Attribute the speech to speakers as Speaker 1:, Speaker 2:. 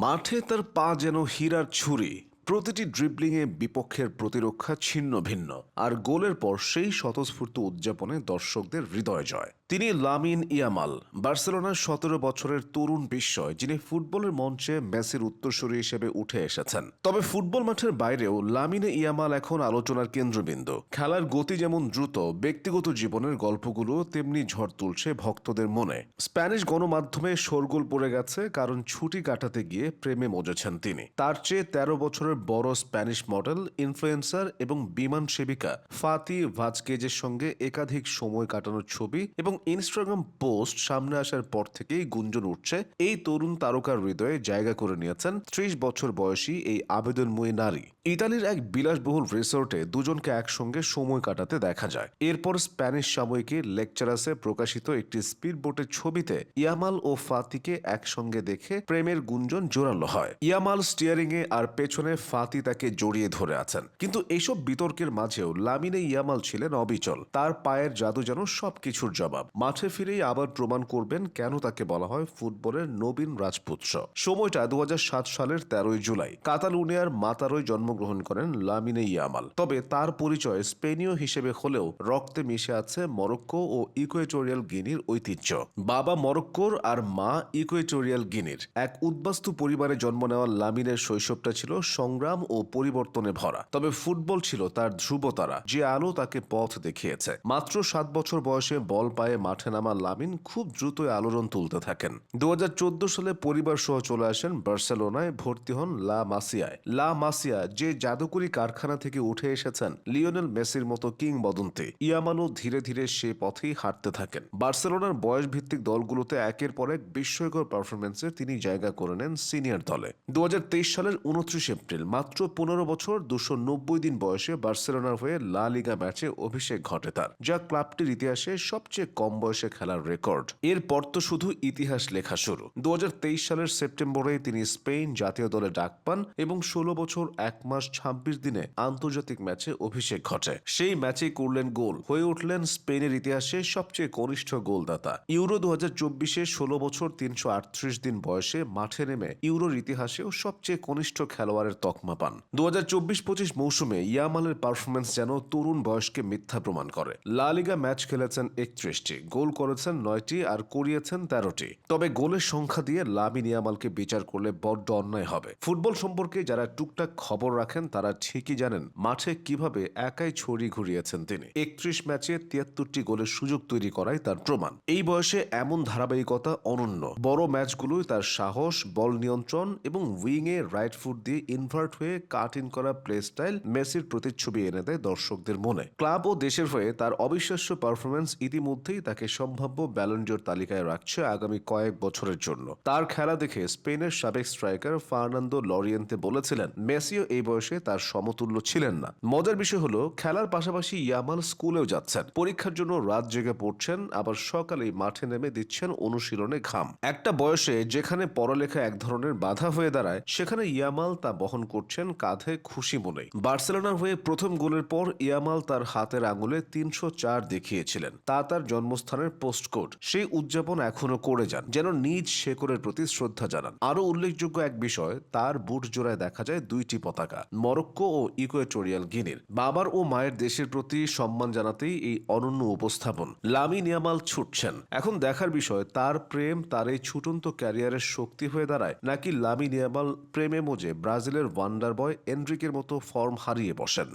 Speaker 1: মাঠে তার পা যেন হীরার ছুরি। প্রতিটি ড্রিবলিংয়ে বিপক্ষের প্রতিরক্ষা ছিন্ন ভিন্ন, আর গোলের পর সেই স্বতঃস্ফূর্ত উদযাপনে দর্শকদের হৃদয় জয়। তিনি লামিন ইয়ামাল, বার্সেলোনার সতেরো বছরের তরুণ বিস্ময়, যিনি ফুটবলের মঞ্চে মেসির উত্তরসূরি হিসেবে উঠে এসেছেন। তবে ফুটবল মাঠের বাইরেও লামিনে ইয়ামাল এখন আলোচনার কেন্দ্রবিন্দু। খেলার গতি যেমন দ্রুত, ব্যক্তিগত জীবনের গল্পগুলো তেমনি ঝড় তুলছে ভক্তদের মনে। স্প্যানিশ গণমাধ্যমে শোরগোল পড়ে গেছে, কারণ ছুটি কাটাতে গিয়ে প্রেমে মজেছেন তিনি। তার চেয়ে তেরো বছরের বড় স্প্যানিশ মডেল, ইনফ্লুয়েন্সার এবং বিমান সেবিকা ফাতি ভাজকেজের সঙ্গে একাধিক সময় কাটানোর ছবি এবং ইনস্টাগ্রাম পোস্ট সামনে আসার পর থেকেই গুঞ্জন উঠছে। এই তরুণ তারকার হৃদয়ে জায়গা করে নিয়েছেন ত্রিশ বছর বয়সী এই আবেদনময়ী নারী। ইতালির এক বিলাসবহুল রিসোর্টে দুজনকে একসঙ্গে সময় কাটাতে দেখা যায়। এরপর স্প্যানিশ সাময়িকী লেকচারাসে প্রকাশিত একটি স্পিড বোটের ছবিতে ইয়ামাল ও ফাতিকে একসঙ্গে দেখে প্রেমের গুঞ্জন জোরালো হয়। ইয়ামাল স্টিয়ারিং এ আর পেছনে ফাতি তাকে জড়িয়ে ধরে আছেন। কিন্তু এইসব বিতর্কের মাঝেও লামিনে ইয়ামাল ছিলেন অবিচল। তার পায়ের জাদু যেন সবকিছুর জবাব। মাঠে ফিরেই আবার প্রমাণ করবেন কেন তাকে বলা হয় ফুটবলের নবীন রাজপুত্র। সময়টা দু সালের তেরোই জুলাই। কাতালুনিয়ার মাতারই জন্মগ্রহণ করেন লামিনে ইয়ামাল। তবে তার পরিচয় স্পেনীয় হিসেবে হলেও রক্তে মিশে আছে মরক্কো ও ইকুয়েটোরিয়াল গিনির ঐতিহ্য। বাবা মরক্কোর আর মা ইকুয়েটোরিয়াল গিনির। এক উদ্বাস্তু পরিবারে জন্ম নেওয়া লামিনের শৈশবটা ছিল সংগ্রাম ও পরিবর্তনে ভরা। তবে ফুটবল ছিল তার ধ্রুবতারা, যে আলো তাকে পথ দেখিয়েছে। মাত্র সাত বছর বয়সে বল পায়ে মাঠে নামা লামিন খুব দ্রুতই আলোড়ন তুলতে থাকেন। দু হাজার চোদ্দ সালে পরিবার সহ চলে আসেন বার্সেলোনায় ভর্তি হন লা মাসিয়ায়। লা মাসিয়া, যে জাদুকরি কারখানা থেকে উঠে এসেছেন, লিওনেল মেসির মতো কিংবদন্তি। ইয়ামানও ধীরে ধীরে সে পথেই হাঁটতে থাকেন। বার্সেলোনার বয়স ভিত্তিক দলগুলোতে একের পর এক বিস্ময়কর পারফরমেন্সে তিনি জায়গা করে নেন সিনিয়র দলে। দু হাজার তেইশ সালের উনত্রিশ এপ্রিল মাত্র পনেরো বছর, দুশো নব্বই দিন বয়সে বার্সেলোনার হয়ে লা লিগা ম্যাচে অভিষেক ঘটে তার, যা ক্লাবটির ইতিহাসে সবচেয়ে কম বয়সে খেলার রেকর্ড। এরপর তো শুধু ইতিহাস লেখা শুরু। দুই হাজার তেইশ সালের সেপ্টেম্বরে তিনি স্পেন জাতীয় দলে ডাক পান এবং ষোলো বছর, এক মাস, ছাব্বিশ দিনে আন্তর্জাতিক ম্যাচে অভিষেক ঘটে। সেই ম্যাচেই করলেন গোল। হয়ে উঠলেন স্পেনের ইতিহাসে সবচেয়ে কনিষ্ঠ গোলদাতা। ইউরো দু হাজার চব্বিশে ষোলো বছর, তিনশো আটত্রিশ দিন বয়সে মাঠে নেমে ইউরোর ইতিহাসেও সবচেয়ে কনিষ্ঠ খেলোয়াড়ের তকমা পান। দু হাজার চব্বিশ পঁচিশ মৌসুমে ইয়ামালের পারফরমেন্স যেন তরুণ বয়সকে মিথ্যা প্রমাণ করে। লা লিগা ম্যাচ খেলেছেন একত্রিশটি, গোল করেছেন নয়টি আর করিয়েছেন তেরোটি। তবে গোলের সংখ্যা দিয়ে লামিন ইয়ামালকে বিচার করলে বড্ড অন্যায় হবে। ফুটবল সম্পর্কে যারা টুকটাক খবর রাখেন, তারা ঠিকই জানেন মাঠে কীভাবে একাই ছড়ি ঘুরিয়েছেন তিনি। একত্রিশ ম্যাচে তিয়াত্তরটি গোলের সুযোগ তৈরি করাই তার প্রমাণ। এই বয়সে এমন ধারাবাহিকতা অনন্য। বড় ম্যাচগুলোই তার সাহস, বল নিয়ন্ত্রণ এবং উইংয়ে রাইট ফুট দিয়ে ইনভার্ট হয়ে কাট ইন করা প্লে স্টাইল মেসির প্রতিচ্ছবি এনে দেয় দর্শকদের মনে। ক্লাব ও দেশের হয়ে তার অবিশ্বাস্য পারফরমেন্স ইতিমধ্যেই তাকে সম্ভাব্য ব্যালন্ডিওর তালিকায় রাখছে আগামী কয়েক বছরের জন্য। তার খেলা দেখে স্পেনের সাবেক স্ট্রাইকার ফার্নান্দো লরিয়েন্তে বলেছিলেন, মেসিও এই বয়সে তার সমতুল্য ছিলেন না। মজার বিষয় হলো, খেলার পাশাপাশি ইয়ামাল স্কুলেও যাচ্ছেন। পরীক্ষার জন্য রাত জেগে পড়ছেন, আবার সকালেই মাঠে নেমে দিচ্ছেন অনুশীলনে ঘাম। একটা বয়সে যেখানে পড়ালেখা এক ধরনের বাধা হয়ে দাঁড়ায়, সেখানে ইয়ামাল তা বহন করছেন কাঁধে খুশি মনে বার্সেলোনার হয়ে প্রথম গোলের পর ইয়ামাল তার হাতের আঙুলে তিনশো চার দেখিয়েছিলেন। তা তার জন্মস্থানের পোস্ট কোড সেই উদযাপন এখনও করে যান, যেন নিজ শেকরের প্রতি শ্রদ্ধা জানান। আরও উল্লেখযোগ্য এক বিষয়, তার বুট জোড়ায় দেখা যায় দুইটি পতাকা, মরক্কো ও ইকুয়েটোরিয়াল গিনির। বাবার ও মায়ের দেশের প্রতি সম্মান জানাতেই এই অনন্য উপস্থাপন। লামিন ইয়ামাল ছুটছেন। এখন দেখার বিষয়, তার প্রেম তার এই ছুটন্ত ক্যারিয়ারের শক্তি হয়ে দাঁড়ায়, নাকি লামিন ইয়ামাল প্রেমে মজে ব্রাজিলের ওয়ান্ডার বয় এনরিকের মতো ফর্ম হারিয়ে বসেন।